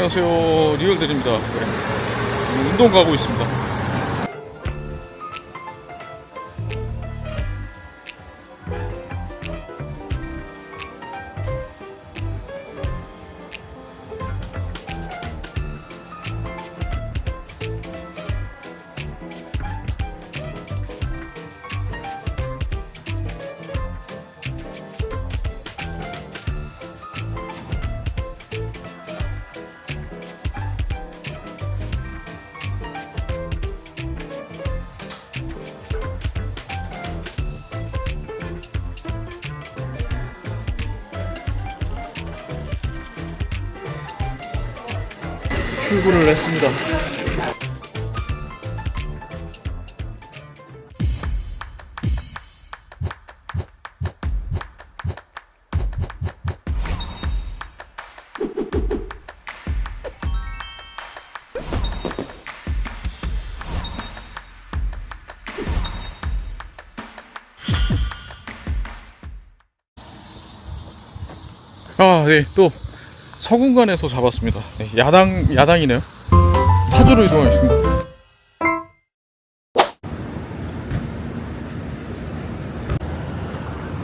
안녕하세요. 리얼들입니다. 네. 운동 가고 있습니다 출근을 했습니다. 아, 네, 또 서군간에서 잡았습니다. 네, 야당 야당이네요. 파주로 이동하겠습니다.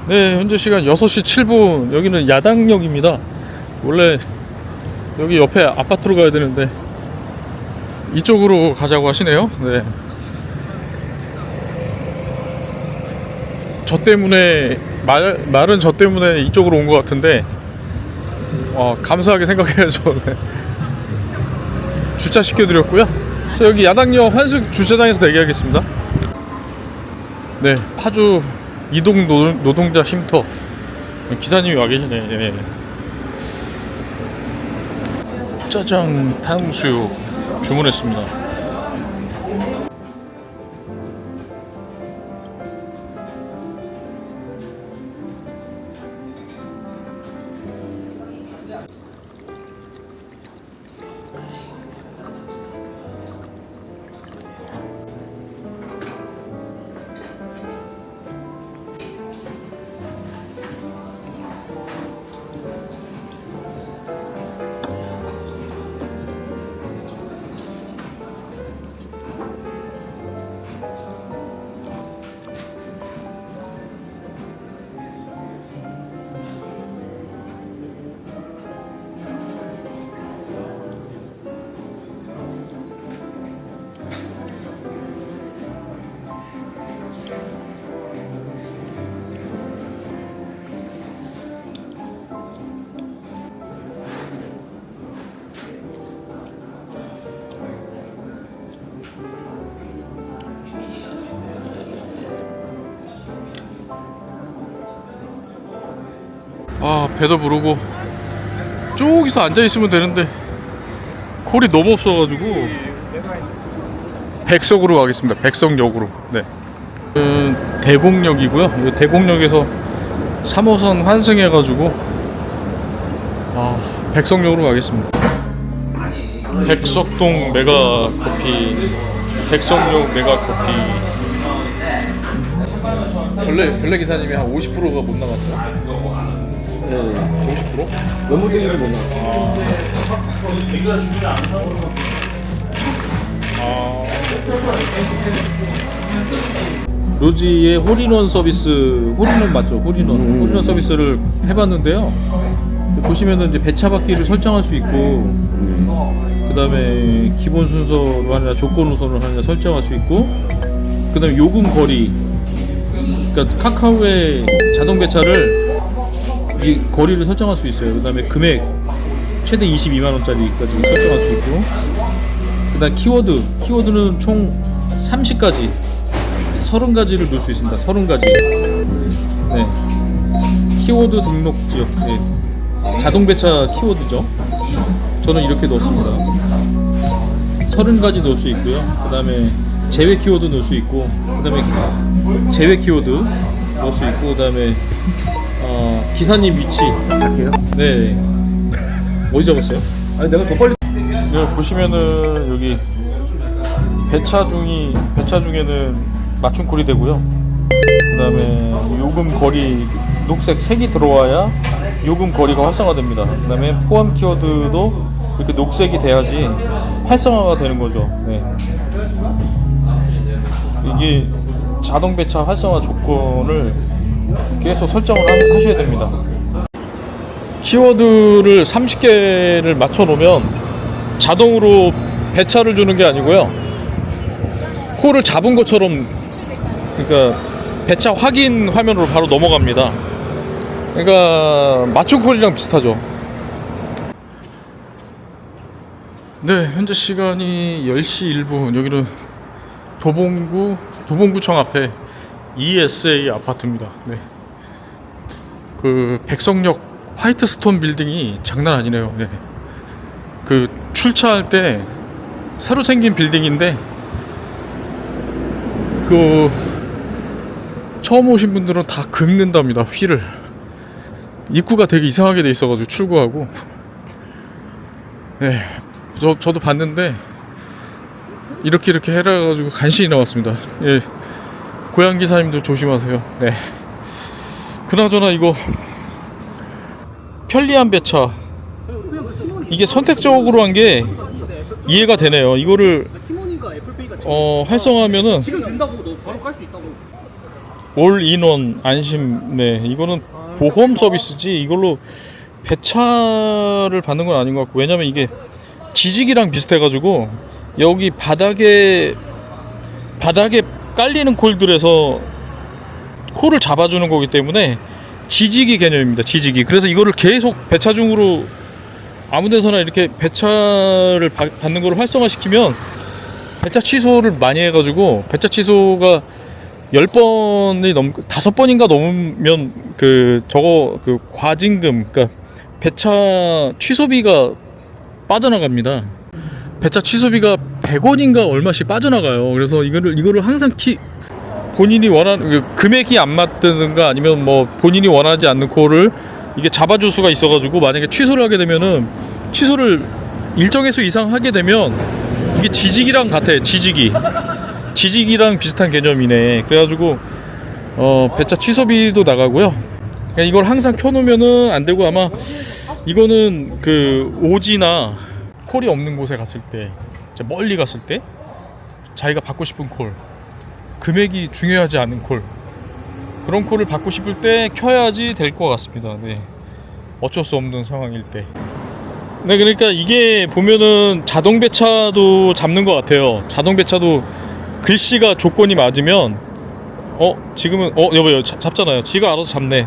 네, 현재 시간 6시 7분. 여기는 야당역입니다. 원래 여기 옆에 아파트로 가야 되는데 이쪽으로 가자고 하시네요. 네. 저 때문에 말 말은 저 때문에 이쪽으로 온 것 같은데 어, 감사하게 생각해야죠. 네. 주차 시켜드렸고요. 그래서 여기 야당역 환승 주차장에서 대기하겠습니다. 네, 파주 이동 노동, 노동자 쉼터 기사님이 와 계시네. 네. 짜장 탕수육 주문했습니다. 아 배도 부르고 저기서 앉아 있으면 되는데 골이 너무 없어가지고 백석으로 가겠습니다. 백석역으로. 네. 음, 대곡역이고요. 이 대곡역에서 3호선 환승해가지고 아 백석역으로 가겠습니다. 백석동 메가 커피, 백석역 메가 커피. 별래 별래 기사님이 한 50%가 못 나갔어요. 네, 50%? 너무 되기를 못 나왔어요. 로지의 홀인원 서비스 홀인원 맞죠? 홀인원 음. 홀인원 서비스를 해봤는데요. 보시면은 이제 배차 바퀴를 설정할 수 있고 그 다음에 기본 순서로 하느냐 조건 우선으로 하느냐 설정할 수 있고 그 다음에 요금 거리 그러니까 카카오의 자동 배차를 이 거리를 설정할 수 있어요. 그 다음에 금액 최대 22만 원짜리까지 설정할 수 있고 그 다음 키워드 키워드는 총 30가지 30가지를 넣을 수 있습니다. 30가지. 네. 키워드 등록 지역. 네. 자동 배차 키워드죠. 저는 이렇게 넣었습니다. 30가지 넣을 수 있고요. 그다음에 제외 키워드 넣을 수 있고 그다음에 제외 키워드 넣을 수 있고 그다음에 어, 기사님 위치. 할게요. 네. 어디 잡았어요? 아니 내가 더 빨리 네, 보시면은 여기 배차 중이 배차 중에는 맞춤콜이 되고요. 그다음에 요금 거리 녹색 색이 들어와야 요금 거리가 활성화됩니다. 그다음에 포함 키워드도 이렇게 녹색이 돼야지 활성화가 되는 거죠. 네. 이게 자동 배차 활성화 조건을 계속 설정을 하- 하셔야 됩니다. 키워드를 30개를 맞춰 놓으면 자동으로 배차를 주는 게 아니고요. 콜을 잡은 것처럼 그러니까 배차 확인 화면으로 바로 넘어갑니다. 그러니까 맞춤 콜이랑 비슷하죠. 네, 현재 시간이 10시 1분. 여기는 도봉구 도봉구청 앞에 ESA 아파트입니다. 네. 그 백석역 화이트스톤 빌딩이 장난 아니네요. 네. 그 출차할 때 새로 생긴 빌딩인데 그 처음 오신 분들은 다 긁는답니다. 휠을 입구가 되게 이상하게 돼 있어가지고 출구하고 네, 저 저도 봤는데 이렇게 이렇게 해라가지고 간신히 나왔습니다. 예, 고양 기사님들 조심하세요. 네. 그나저나 이거 편리한 배차 이게 선택적으로 한 게 이해가 되네요. 이거를 어, 활성화하면은. 올인원 안심 네 이거는 보험 서비스지 이걸로 배차를 받는 건 아닌 것 같고 왜냐면 이게 지지기랑 비슷해가지고 여기 바닥에 바닥에 깔리는 콜들에서 콜을 잡아주는 거기 때문에 지지기 개념입니다 지지기 그래서 이거를 계속 배차 중으로 아무 데서나 이렇게 배차를 받- 받는 거를 활성화시키면 배차 취소를 많이 해가지고 배차 취소가 열 번이 넘 다섯 번인가 넘으면 그 저거 그 과징금 그러니까 배차 취소비가 빠져나갑니다. 배차 취소비가 100원인가 얼마씩 빠져나가요. 그래서 이거를 이거를 항상 키 본인이 원하는 그 금액이 안 맞든가 아니면 뭐 본인이 원하지 않는 코를 이게 잡아줄 수가 있어가지고 만약에 취소를 하게 되면은 취소를 일정 횟수 이상 하게 되면 이게 지지기랑 같아요. 지지기. 지지기랑 비슷한 개념이네. 그래가지고 어 배차 취소비도 나가고요. 이걸 항상 켜놓으면은 안 되고 아마 이거는 그 오지나 콜이 없는 곳에 갔을 때, 멀리 갔을 때 자기가 받고 싶은 콜, 금액이 중요하지 않은 콜 그런 콜을 받고 싶을 때 켜야지 될 것 같습니다. 네. 어쩔 수 없는 상황일 때. 네, 그러니까 이게 보면은 자동 배차도 잡는 것 같아요. 자동 배차도 글씨가 조건이 맞으면 어 지금은 어 여보요 잡- 잡잖아요. 지가 알아서 잡네.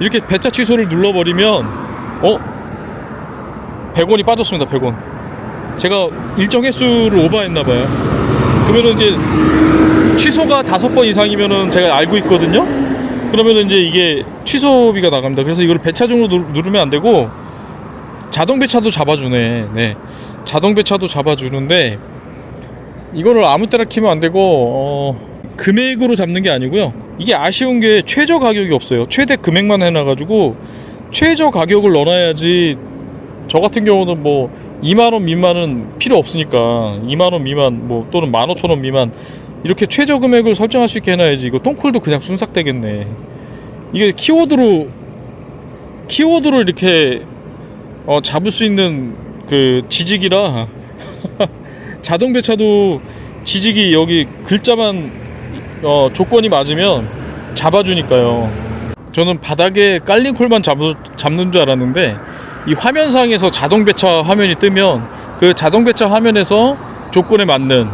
이렇게 배차 취소를 눌러버리면 어 100원이 빠졌습니다. 100원. 제가 일정 횟수를 오버했나 봐요. 그러면은 이제 취소가 다섯 번 이상이면은 제가 알고 있거든요. 그러면은 이제 이게 취소비가 나갑니다. 그래서 이걸 배차 중으로 누- 누르면 안 되고 자동 배차도 잡아주네. 네. 자동 배차도 잡아주는데 이거를 아무 때나 키면 안 되고 어, 금액으로 잡는 게 아니고요. 이게 아쉬운 게 최저 가격이 없어요. 최대 금액만 해놔가지고 최저 가격을 넣어놔야지 저 같은 경우는 뭐 2만 원 미만은 필요 없으니까 2만 원 미만 뭐 또는 15,000원 미만 이렇게 최저 금액을 설정할 수 있게 해놔야지 이거 똥콜도 그냥 순삭 되겠네. 이게 키워드로 키워드로 이렇게 어, 잡을 수 있는 그 지직이라 자동 배차도 지직이 여기 글자만 어, 조건이 맞으면 잡아주니까요. 저는 바닥에 깔린 콜만 잡, 잡는 줄 알았는데 이 화면상에서 자동 배차 화면이 뜨면 그 자동 배차 화면에서 조건에 맞는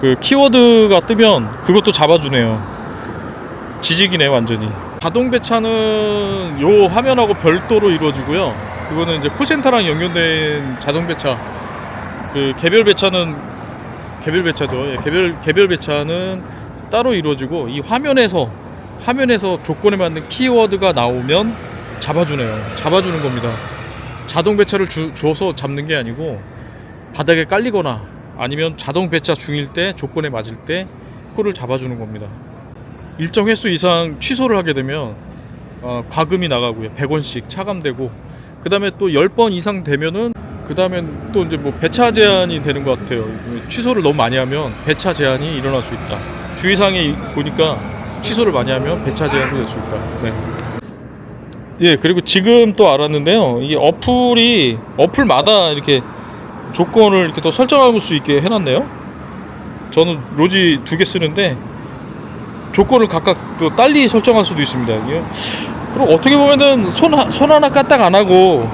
그 키워드가 뜨면 그것도 잡아주네요. 지직이네 완전히. 자동 배차는 요 화면하고 별도로 이루어지고요. 이거는 이제 콜센터랑 연결된 자동 배차. 그 개별 배차는 개별 배차죠. 예, 개별 개별 배차는 따로 이루어지고 이 화면에서 화면에서 조건에 맞는 키워드가 나오면 잡아주네요. 잡아주는 겁니다. 자동 배차를 주, 주어서 잡는 게 아니고 바닥에 깔리거나 아니면 자동 배차 중일 때 조건에 맞을 때 콜을 잡아주는 겁니다. 일정 횟수 이상 취소를 하게 되면 어, 과금이 나가고요. 100원씩 차감되고 그 다음에 또 10번 이상 되면은 그 다음엔 또 이제 뭐 배차 제한이 되는 것 같아요. 취소를 너무 많이 하면 배차 제한이 일어날 수 있다. 주의사항에 보니까 취소를 많이 하면 배차 제한도 될 수 있다. 네. 예 그리고 지금 또 알았는데요. 이 어플이 어플마다 이렇게 조건을 이렇게 또 설정할 수 있게 해놨네요. 저는 로지 두 개 쓰는데 조건을 각각 또 딸리 설정할 수도 있습니다. 이게 그럼 어떻게 보면은 손, 하- 손 하나 까딱 안 하고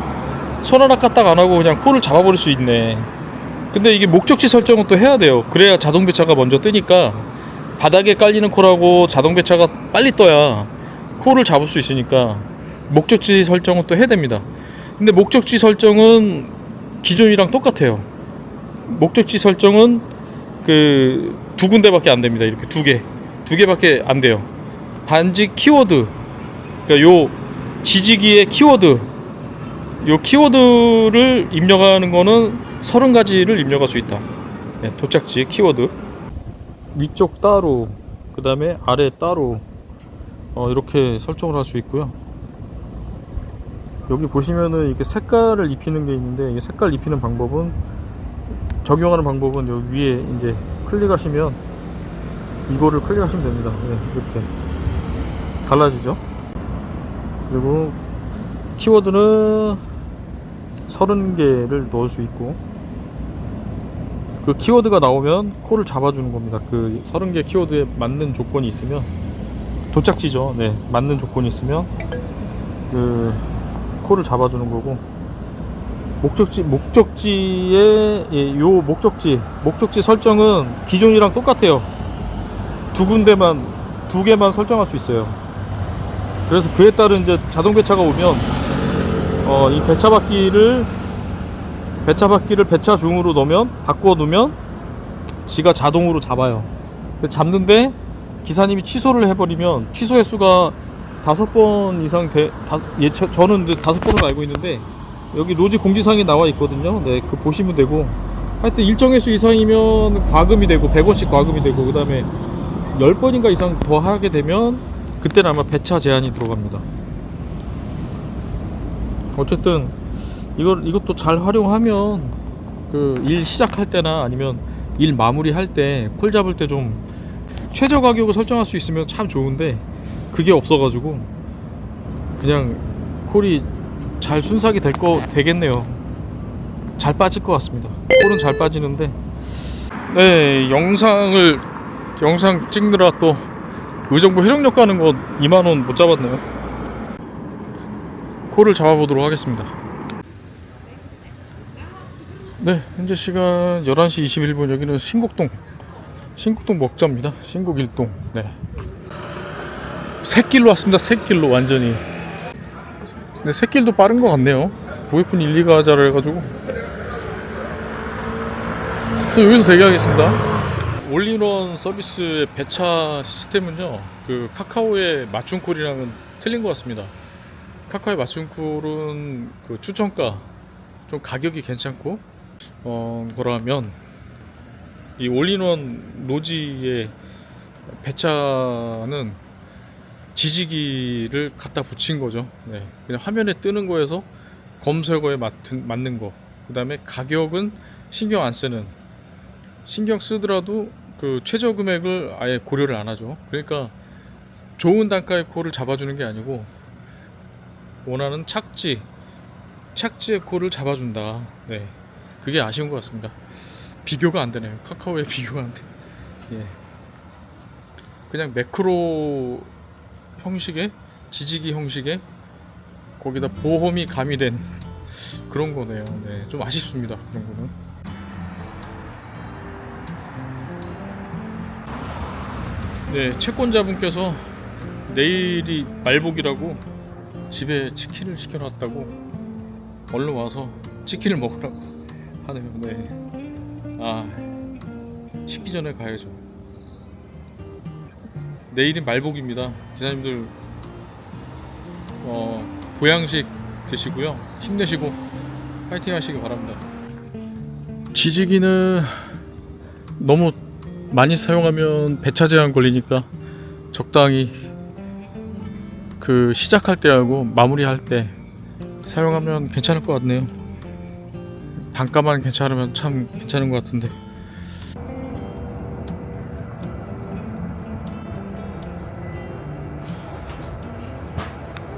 손 하나 까딱 안 하고 그냥 코를 잡아버릴 수 있네. 근데 이게 목적지 설정은 또 해야 돼요. 그래야 자동 배차가 먼저 뜨니까 바닥에 깔리는 코라고 자동 배차가 빨리 떠야 코를 잡을 수 있으니까 목적지 설정은 또 해야 됩니다. 근데 목적지 설정은 기존이랑 똑같아요. 목적지 설정은 그 두 군데밖에 안 됩니다. 이렇게 두 개, 두 개밖에 안 돼요. 단지 키워드, 그러니까 요 지지기의 키워드, 요 키워드를 입력하는 거는 서른 가지를 입력할 수 있다. 네, 도착지 키워드. 위쪽 따로, 그 다음에 아래 따로, 어, 이렇게 설정을 할 수 있고요. 여기 보시면은 이렇게 색깔을 입히는 게 있는데 이 색깔 입히는 방법은 적용하는 방법은 여기 위에 이제 클릭하시면 이거를 클릭하시면 됩니다. 네, 이렇게 달라지죠. 그리고 키워드는 30개를 넣을 수 있고 그 키워드가 나오면 코를 잡아주는 겁니다. 그 30개 키워드에 맞는 조건이 있으면 도착지죠. 네, 맞는 조건이 있으면 그 코를 잡아주는 거고 목적지 목적지의 예, 요 목적지 목적지 설정은 기존이랑 똑같아요. 두 군데만 두 개만 설정할 수 있어요. 그래서 그에 따른 이제 자동 배차가 오면 어, 이 배차 바퀴를 배차 바퀴를 배차 중으로 넣으면 바꾸어 놓으면 지가 자동으로 잡아요. 근데 잡는데 기사님이 취소를 해버리면 취소 횟수가 다섯 번 이상 돼, 다, 예, 저, 저는 이제 다섯 번을 알고 있는데 여기 노지 공지사항에 나와 있거든요. 네, 그 보시면 되고 하여튼 일정 횟수 이상이면 과금이 되고 100원씩 과금이 되고 그 다음에 10번인가 이상 더 하게 되면 그때는 아마 배차 제한이 들어갑니다. 어쨌든 이걸 이것도 잘 활용하면 그 일 시작할 때나 아니면 일 마무리할 때 콜 잡을 때 좀 최저 가격을 설정할 수 있으면 참 좋은데 그게 없어가지고 그냥 콜이 잘 순삭이 될 거 되겠네요. 잘 빠질 것 같습니다. 콜은 잘 빠지는데 네 영상을 영상 찍느라 또 의정부 해령역 가는 거 2만 원 못 잡았네요. 콜을 잡아보도록 하겠습니다. 네, 현재 시간 11시 21분 여기는 신곡동 신곡동 먹자입니다. 신곡 일동. 네. 새길로 왔습니다. 새길로 완전히. 근데 새길도 빠른 것 같네요. 고객분 1, 2가 하자를 해가지고. 저 여기서 대기하겠습니다. 올인원 서비스의 배차 시스템은요, 그 카카오의 맞춤 콜이랑은 틀린 것 같습니다. 카카오의 맞춤 콜은 그 추천가 좀 가격이 괜찮고, 어, 거라면 이 올인원 노지의 배차는 지지기를 갖다 붙인 거죠. 네. 그냥 화면에 뜨는 거에서 검색어에 맞는, 맞는 거. 그 다음에 가격은 신경 안 쓰는. 신경 쓰더라도 그 최저 금액을 아예 고려를 안 하죠. 그러니까 좋은 단가의 콜을 잡아주는 게 아니고 원하는 착지, 착지의 콜을 잡아준다. 네. 그게 아쉬운 것 같습니다. 비교가 안 되네요. 카카오에 비교가 안 돼. 예. 그냥 매크로 형식의 지지기 형식의 거기다 보험이 가미된 그런 거네요. 네, 좀 아쉽습니다. 그런 거는. 네, 채권자분께서 내일이 말복이라고 집에 치킨을 시켜놨다고 얼른 와서 치킨을 먹으라고 하네요. 네. 아, 식기 전에 가야죠. 내일이 말복입니다. 기사님들 어, 보양식 드시고요. 힘내시고 파이팅 하시기 바랍니다. 지지기는 너무 많이 사용하면 배차 제한 걸리니까 적당히 그 시작할 때 하고 마무리할 때 사용하면 괜찮을 것 같네요. 단가만 괜찮으면 참 괜찮은 것 같은데.